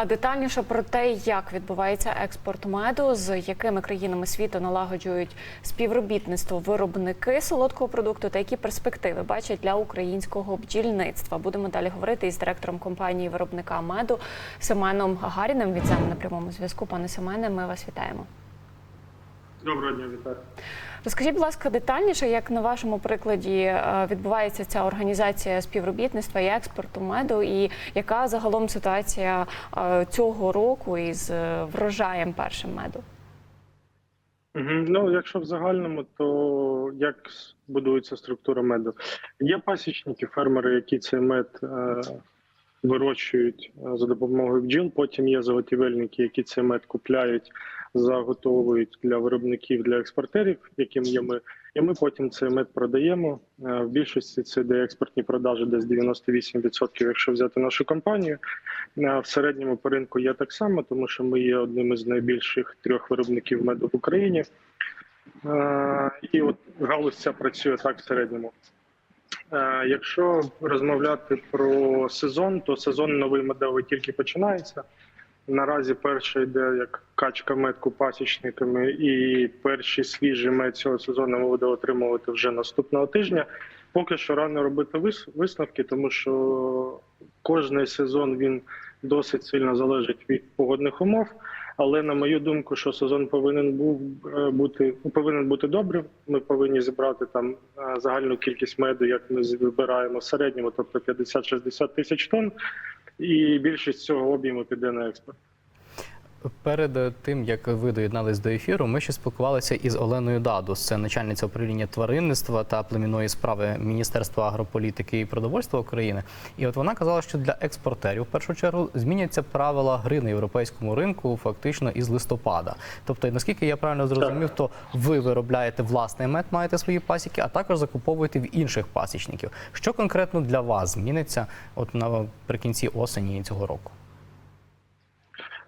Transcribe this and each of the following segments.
А детальніше про те, як відбувається експорт меду, з якими країнами світу налагоджують співробітництво виробники солодкого продукту та які перспективи бачать для українського бджільництва. Будемо далі говорити із директором компанії виробника меду Семеном Гагаріним. Від зами на прямому зв'язку. Пане Семене, ми вас вітаємо. Доброго дня, вітаю. Розкажіть, будь ласка, детальніше, як на вашому прикладі е, відбувається ця організація співробітництва і експорту меду, і яка загалом ситуація е, цього року із е, врожаєм першим меду? Ну, якщо в загальному, то як будується структура меду? Є пасічники, фермери, які цей мед вирощують за допомогою бджіл. Потім є заготівельники, які цей мед купляють, заготовують для виробників, для експортерів, яким є ми. І ми потім цей мед продаємо. Е, В більшості це де експортні продажі, десь 98%, якщо взяти нашу компанію. Е, В середньому по ринку є так само, тому що ми є одним із найбільших трьох виробників меду в Україні. Е, І от галузь ця працює так в середньому. Якщо розмовляти про сезон, то сезон новий медовий тільки починається. Наразі перший йде як качка медку пасічниками, і перші свіжі мед цього сезону ми будемо отримувати вже наступного тижня. Поки що рано робити вис- висновки, тому що кожний сезон він досить сильно залежить від погодних умов. Але на мою думку, що сезон повинен був е, бути повинен бути добрим. Ми повинні зібрати там е, загальну кількість меду, як ми збираємо в середньому, тобто 50-60 тисяч тонн, і більшість цього об'єму піде на експорт. Перед е, тим як ви доєднались до ефіру, ми ще спілкувалися із Оленою Дадус, це начальниця управління тваринництва та племінної справи Міністерства агрополітики і продовольства України. І от вона казала, що для експортерів в першу чергу зміняться правила гри на європейському ринку фактично із листопада. Тобто, наскільки я правильно зрозумів, то ви виробляєте власний мед, маєте свої пасіки, а також закуповуєте в інших пасічників. Що конкретно для вас зміниться от наприкінці осені цього року?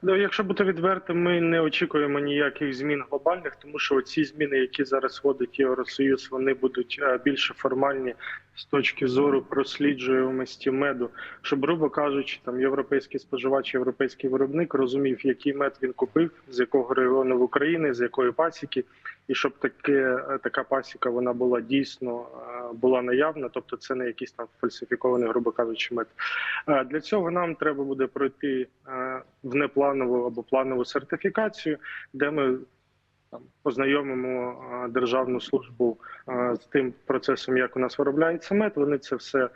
Ну, якщо бути відвертим, ми не очікуємо ніяких змін глобальних, тому що ці зміни, які зараз вводить Євросоюз, вони будуть е, більше формальні з точки зору просліджуємості меду. Щоб, грубо кажучи, там європейський споживач, європейський виробник розумів, який мед він купив, з якого регіону в Україні, з якої пасіки, і щоб таке е, така пасіка вона була дійсно е, була наявна, тобто це не якийсь там фальсифікований, грубо кажучи, мед. Е, Для цього нам треба буде пройти е, в непланову або планову сертифікацію, де ми там познайомимо е, державну службу з тим процесом, як у нас виробляється мед. Вони це все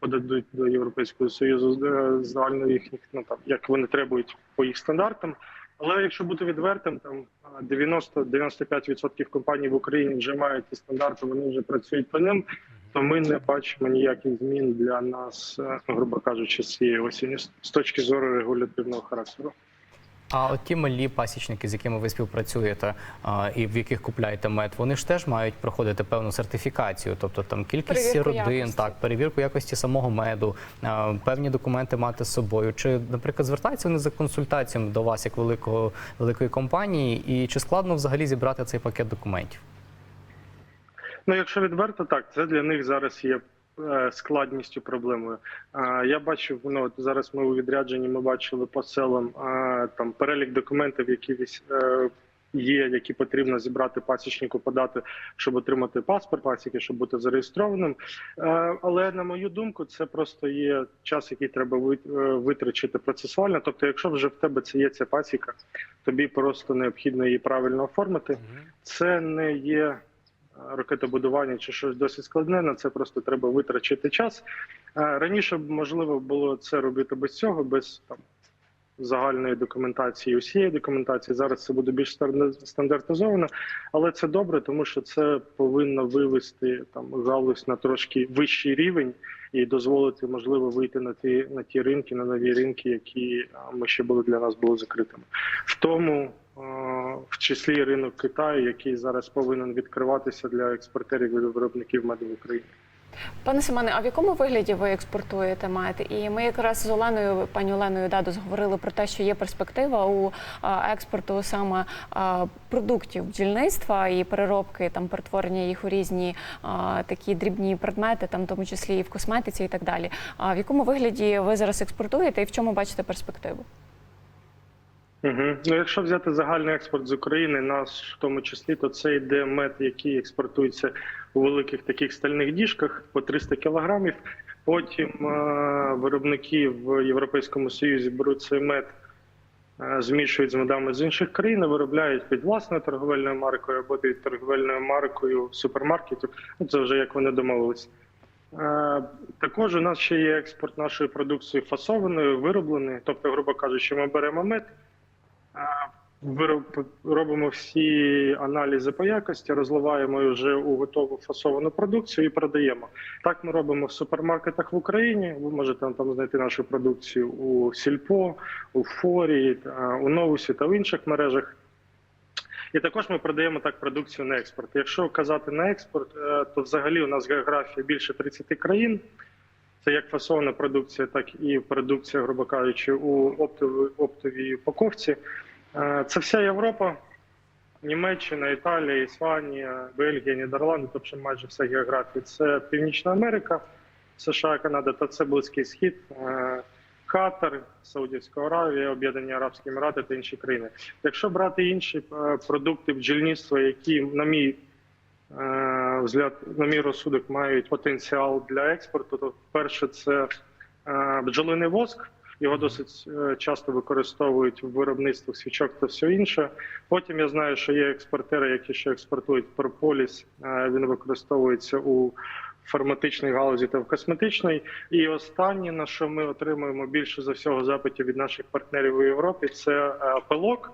подадуть до Європейського союзу загально їхніх, ну там як вони требують по їх стандартам. Але якщо бути відвертим, там 90-95% компаній в Україні вже мають ці стандарти, вони вже працюють по ним. То ми не бачимо ніяких змін для нас, е, грубо кажучи, з цієї осені з- точки зору регулятивного характеру. А от ті малі пасічники, з якими ви співпрацюєте а, і в яких купляєте мед, вони ж теж мають проходити певну сертифікацію, тобто там кількість Перевірку родин, якості. так, перевірку якості самого меду, а, певні документи мати з собою. Чи, наприклад, звертаються вони за консультаціями до вас як великого великої компанії, і чи складно взагалі зібрати цей пакет документів? Ну, якщо відверто, так це для них зараз є складністю проблемою. Я бачив, ну от зараз ми у відрядженні ми бачили по селам там перелік документів, які е, є, які потрібно зібрати пасічнику, подати, щоб отримати паспорт пасіки, щоб бути зареєстрованим. Е, Але на мою думку, це просто є час, який треба е, витрачити процесуально. Тобто, якщо вже в тебе це є ця пасіка, тобі просто необхідно її правильно оформити. Це не є е, ракетобудування чи щось досить складне. На це просто треба витрачити час. Е, Раніше можливо було це робити без цього, без там загальної документації, усієї документації. Зараз це буде більш стандартизовано, але це добре, тому що це повинно вивести там галузь на трошки вищий рівень і дозволити можливо вийти на ті на ті ринки, на нові ринки, які ми ще були для нас були закритими. В тому в числі ринок Китаю, який зараз повинен відкриватися для експортерів і виробників меду в Україні. Пане Семене, а в якому вигляді ви експортуєте мед? І ми якраз з Оленою, пані Оленою Дадус, говорили про те, що є перспектива у експорту саме продуктів бджільництва і переробки, там перетворення їх у різні такі дрібні предмети, там в тому числі і в косметиці, і так далі. А в якому вигляді ви зараз експортуєте і в чому бачите перспективу? Угу. Ну, якщо взяти загальний експорт з України, наш в тому числі, то це йде мед, який експортується у великих таких стальних діжках по 300 кілограмів. Потім е- виробники в Європейському Союзі беруть цей мед, е- змішують з медами з інших країн, виробляють під власною торговельною маркою або під торговельною маркою супермаркетів. Ну, це вже як вони домовились. Е, Також у нас ще є експорт нашої продукції фасованої, виробленої. Тобто, грубо кажучи, ми беремо мед, робимо всі аналізи по якості, розливаємо вже у готову фасовану продукцію і продаємо. Так ми робимо в супермаркетах в Україні. Ви можете там знайти нашу продукцію у Сільпо, у Форі, у Новусі та в інших мережах. І також ми продаємо так продукцію на експорт. Якщо казати на експорт, е, то взагалі у нас географія більше 30 країн. Це як фасована продукція, так і продукція, грубо кажучи, у оптовій упаковці. Е, Це вся Європа, Німеччина, Італія, Іспанія, Бельгія, Нідерланди, тобто майже вся географія. Це Північна Америка, США, Канада та це Близький Схід, е, Катар, Саудівська Аравія, Об'єднані Арабські Емірати та інші країни. Якщо брати інші е, продукти бджільництва, які, на мій взгляд, на мій розсудок, мають потенціал для експорту, то перше це бджолиний воск. Його досить е, часто використовують в виробництвах свічок та все інше. Потім я знаю, що є експортери, які ще експортують прополіс. Е, Він використовується у фарматичній галузі та в косметичній. І останнє, на що ми отримуємо більше за всього запитів від наших партнерів у Європі, це е, пилок.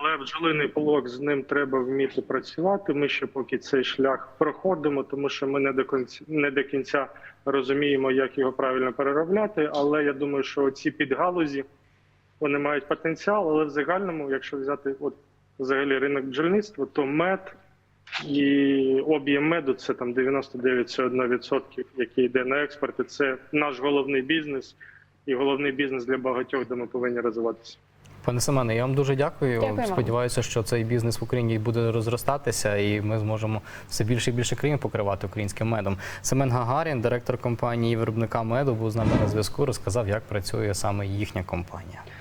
Але бджолиний пилок з ним треба вміти працювати. Ми ще поки цей шлях проходимо, тому що ми не до кінця не до кінця розуміємо, як його правильно переробляти. Але я думаю, що ці підгалузі вони мають потенціал. Але в загальному, якщо взяти от взагалі ринок бджільництва, то мед і об'єм меду це там 99,1%, який йде на експорт. І Це наш головний бізнес і головний бізнес для багатьох, де ми повинні розвиватися. Пане Семене, я вам дуже дякую. Дякую вам. Сподіваюся, що цей бізнес в Україні буде розростатися, і ми зможемо все більше і більше країн покривати українським медом. Семен Гагарін, директор компанії виробника меду, був з нами на зв'язку. Розказав, як працює саме їхня компанія.